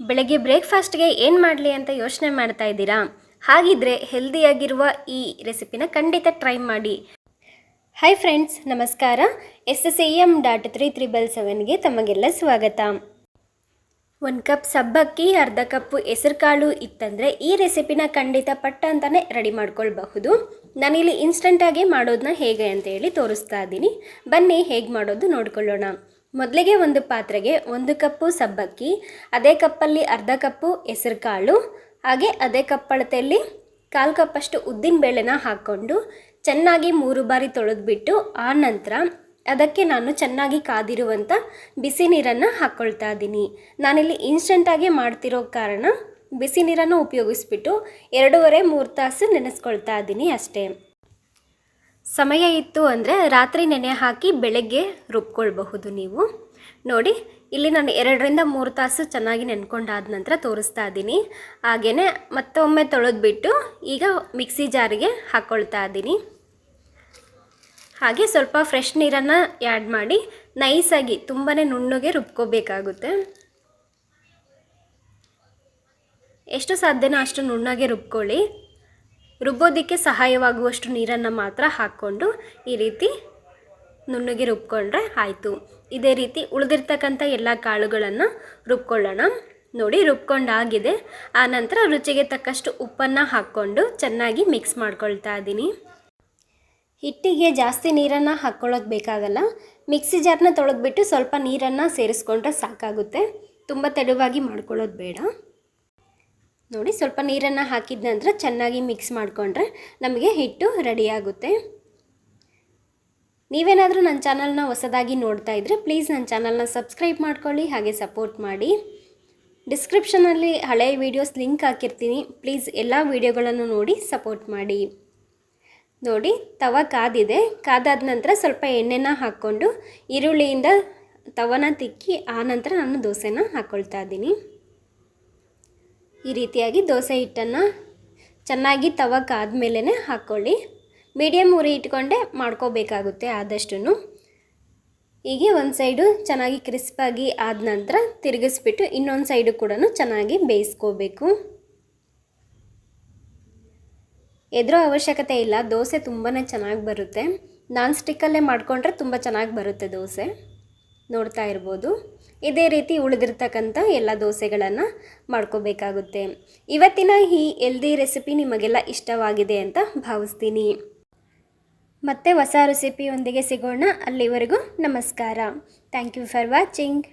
ಬೆಳಗ್ಗೆ ಬ್ರೇಕ್ಫಾಸ್ಟ್ಗೆ ಏನು ಮಾಡಲಿ ಅಂತ ಯೋಚನೆ ಮಾಡ್ತಾ ಇದ್ದೀರಾ? ಹಾಗಿದ್ರೆ ಹೆಲ್ದಿಯಾಗಿರುವ ಈ ರೆಸಿಪಿನ ಖಂಡಿತ ಟ್ರೈ ಮಾಡಿ. ಹಾಯ್ ಫ್ರೆಂಡ್ಸ್ ನಮಸ್ಕಾರ. S S A M dot three triple ಸೆವೆನ್ಗೆ ತಮಗೆಲ್ಲ ಸ್ವಾಗತ. ಒಂದು ಕಪ್ ಸಬ್ಬಕ್ಕಿ, ಅರ್ಧ ಕಪ್ಪು ಹೆಸರುಕಾಳು ಇತ್ತಂದರೆ ಈ ರೆಸಿಪಿನ ಖಂಡಿತ ಪಟ್ಟ ಅಂತಲೇ ರೆಡಿ ಮಾಡ್ಕೊಳ್ಬಹುದು. ನಾನಿಲ್ಲಿ ಇನ್ಸ್ಟಂಟಾಗಿ ಮಾಡೋದನ್ನ ಹೇಗೆ ಅಂತ ಹೇಳಿ ತೋರಿಸ್ತಾ ಇದ್ದೀನಿ. ಬನ್ನಿ ಹೇಗೆ ಮಾಡೋದು ನೋಡ್ಕೊಳ್ಳೋಣ. ಮೊದಲಿಗೆ ಒಂದು ಪಾತ್ರೆಗೆ ಒಂದು ಕಪ್ಪು ಸಬ್ಬಕ್ಕಿ, ಅದೇ ಕಪ್ಪಲ್ಲಿ ಅರ್ಧ ಕಪ್ಪು ಹೆಸರುಕಾಳು, ಹಾಗೆ ಅದೇ ಕಪ್ಪಳತೆಯಲ್ಲಿ ಕಾಲು ಕಪ್ಪಷ್ಟು ಉದ್ದಿನ ಬೇಳೆನ ಹಾಕ್ಕೊಂಡು ಚೆನ್ನಾಗಿ ಮೂರು ಬಾರಿ ತೊಳೆದ್ಬಿಟ್ಟು ಆ ನಂತರ ಅದಕ್ಕೆ ನಾನು ಚೆನ್ನಾಗಿ ಕಾದಿರುವಂಥ ಬಿಸಿ ನೀರನ್ನು ಹಾಕ್ಕೊಳ್ತಾ ಇದ್ದೀನಿ. ನಾನಿಲ್ಲಿ ಇನ್ಸ್ಟೆಂಟಾಗಿ ಮಾಡ್ತಿರೋ ಕಾರಣ ಬಿಸಿ ನೀರನ್ನು ಉಪಯೋಗಿಸ್ಬಿಟ್ಟು ಎರಡೂವರೆ ಮೂರು ತಾಸು ನೆನೆಸ್ಕೊಳ್ತಾ ಇದ್ದೀನಿ ಅಷ್ಟೇ. ಸಮಯ ಇತ್ತು ಅಂದರೆ ರಾತ್ರಿ ನೆನೆ ಹಾಕಿ ಬೆಳಗ್ಗೆ ರುಬ್ಕೊಳ್ಬಹುದು ನೀವು. ನೋಡಿ, ಇಲ್ಲಿ ನಾನು ಎರಡರಿಂದ ಮೂರು ತಾಸು ಚೆನ್ನಾಗಿ ನೆನ್ಕೊಂಡಾದ ನಂತರ ತೋರಿಸ್ತಾ ಇದ್ದೀನಿ. ಹಾಗೆಯೇ ಮತ್ತೊಮ್ಮೆ ತೊಳೆದ್ಬಿಟ್ಟು ಈಗ ಮಿಕ್ಸಿ ಜಾರಿಗೆ ಹಾಕ್ಕೊಳ್ತಾ ಇದ್ದೀನಿ. ಹಾಗೆ ಸ್ವಲ್ಪ ಫ್ರೆಶ್ ನೀರನ್ನು ಆ್ಯಡ್ ಮಾಡಿ ನೈಸಾಗಿ ತುಂಬಾ ನುಣ್ಣಗೆ ರುಬ್ಕೋಬೇಕಾಗುತ್ತೆ. ಎಷ್ಟು ಸಾಧ್ಯನೋ ಅಷ್ಟು ನುಣ್ಣಗೆ ರುಬ್ಕೊಳ್ಳಿ. ರುಬ್ಬೋದಕ್ಕೆ ಸಹಾಯವಾಗುವಷ್ಟು ನೀರನ್ನು ಮಾತ್ರ ಹಾಕ್ಕೊಂಡು ಈ ರೀತಿ ನುಣ್ಣಗೆ ರುಬ್ಕೊಂಡ್ರೆ ಆಯಿತು. ಇದೇ ರೀತಿ ಉಳಿದಿರ್ತಕ್ಕಂಥ ಎಲ್ಲ ಕಾಳುಗಳನ್ನು ರುಬ್ಕೊಳ್ಳೋಣ. ನೋಡಿ, ರುಬ್ಕೊಂಡಾಗಿದೆ. ಆ ನಂತರ ರುಚಿಗೆ ತಕ್ಕಷ್ಟು ಉಪ್ಪನ್ನು ಹಾಕ್ಕೊಂಡು ಚೆನ್ನಾಗಿ ಮಿಕ್ಸ್ ಮಾಡ್ಕೊಳ್ತಾ ಇದ್ದೀನಿ. ಹಿಟ್ಟಿಗೆ ಜಾಸ್ತಿ ನೀರನ್ನು ಹಾಕ್ಕೊಳ್ಳೋದು ಬೇಕಾಗಲ್ಲ. ಮಿಕ್ಸಿ ಜಾರ್ನ ತೊಳೆದ್ಬಿಟ್ಟು ಸ್ವಲ್ಪ ನೀರನ್ನು ಸೇರಿಸ್ಕೊಂಡ್ರೆ ಸಾಕಾಗುತ್ತೆ. ತುಂಬ ತೆಳುವಾಗಿ ಮಾಡ್ಕೊಳ್ಳೋದು ಬೇಡ. ನೋಡಿ, ಸ್ವಲ್ಪ ನೀರನ್ನು ಹಾಕಿದ ನಂತರ ಚೆನ್ನಾಗಿ ಮಿಕ್ಸ್ ಮಾಡಿಕೊಂಡ್ರೆ ನಮಗೆ ಹಿಟ್ಟು ರೆಡಿಯಾಗುತ್ತೆ ನೀವೇನಾದರೂ ನನ್ನ ಚಾನಲ್ನ ಹೊಸದಾಗಿ ನೋಡ್ತಾ ಇದ್ದರೆ ಪ್ಲೀಸ್ ನನ್ನ ಚಾನಲ್ನ ಸಬ್ಸ್ಕ್ರೈಬ್ ಮಾಡ್ಕೊಳ್ಳಿ, ಹಾಗೆ ಸಪೋರ್ಟ್ ಮಾಡಿ. ಡಿಸ್ಕ್ರಿಪ್ಷನಲ್ಲಿ ಹಳೆಯ ವೀಡಿಯೋಸ್ ಲಿಂಕ್ ಹಾಕಿರ್ತೀನಿ. ಪ್ಲೀಸ್ ಎಲ್ಲ ವೀಡಿಯೋಗಳನ್ನು ನೋಡಿ ಸಪೋರ್ಟ್ ಮಾಡಿ. ನೋಡಿ, ತವ ಕಾದಿದೆ. ಕಾದಾದ ನಂತರ ಸ್ವಲ್ಪ ಎಣ್ಣೆನ ಹಾಕ್ಕೊಂಡು, ಈರುಳ್ಳಿಯಿಂದ ತವನ ತಿಕ್ಕಿ, ಆ ನಂತರ ನಾನು ದೋಸೆನ ಹಾಕ್ಕೊಳ್ತಾ ಇದ್ದೀನಿ. ಈ ರೀತಿಯಾಗಿ ದೋಸೆ ಹಿಟ್ಟನ್ನು ಚೆನ್ನಾಗಿ ತವ ಕಾದ್ಮೇಲೆ ಹಾಕ್ಕೊಳ್ಳಿ. ಮೀಡಿಯಮ್ ಉರಿ ಇಟ್ಕೊಂಡೆ ಮಾಡ್ಕೋಬೇಕಾಗುತ್ತೆ ಆದಷ್ಟು ಹೀಗೆ ಒಂದು ಸೈಡು ಚೆನ್ನಾಗಿ ಕ್ರಿಸ್ಪಾಗಿ ಆದ ನಂತರ ತಿರುಗಿಸ್ಬಿಟ್ಟು ಇನ್ನೊಂದು ಸೈಡು ಕೂಡ ಚೆನ್ನಾಗಿ ಬೇಯಿಸ್ಕೋಬೇಕು. ಎದುರೋ ಅವಶ್ಯಕತೆ ಇಲ್ಲ, ದೋಸೆ ತುಂಬಾ ಚೆನ್ನಾಗಿ ಬರುತ್ತೆ. ನಾನ್ ಸ್ಟಿಕ್ಕಲ್ಲೇ ಮಾಡಿಕೊಂಡ್ರೆ ತುಂಬ ಚೆನ್ನಾಗಿ ಬರುತ್ತೆ ದೋಸೆ. ನೋಡ್ತಾ ಇರ್ಬೋದು. ಇದೇ ರೀತಿ ಉಳಿದಿರ್ತಕ್ಕಂಥ ಎಲ್ಲ ದೋಸೆಗಳನ್ನು ಮಾಡ್ಕೋಬೇಕಾಗುತ್ತೆ. ಇವತ್ತಿನ ಈ ಎಲ್ದಿ ರೆಸಿಪಿ ನಿಮಗೆಲ್ಲ ಇಷ್ಟವಾಗಿದೆ ಅಂತ ಭಾವಿಸ್ತೀನಿ. ಮತ್ತೆ ಹೊಸ ರೆಸಿಪಿಯೊಂದಿಗೆ ಸಿಗೋಣ. ಅಲ್ಲಿವರೆಗೂ ನಮಸ್ಕಾರ. Thank you for watching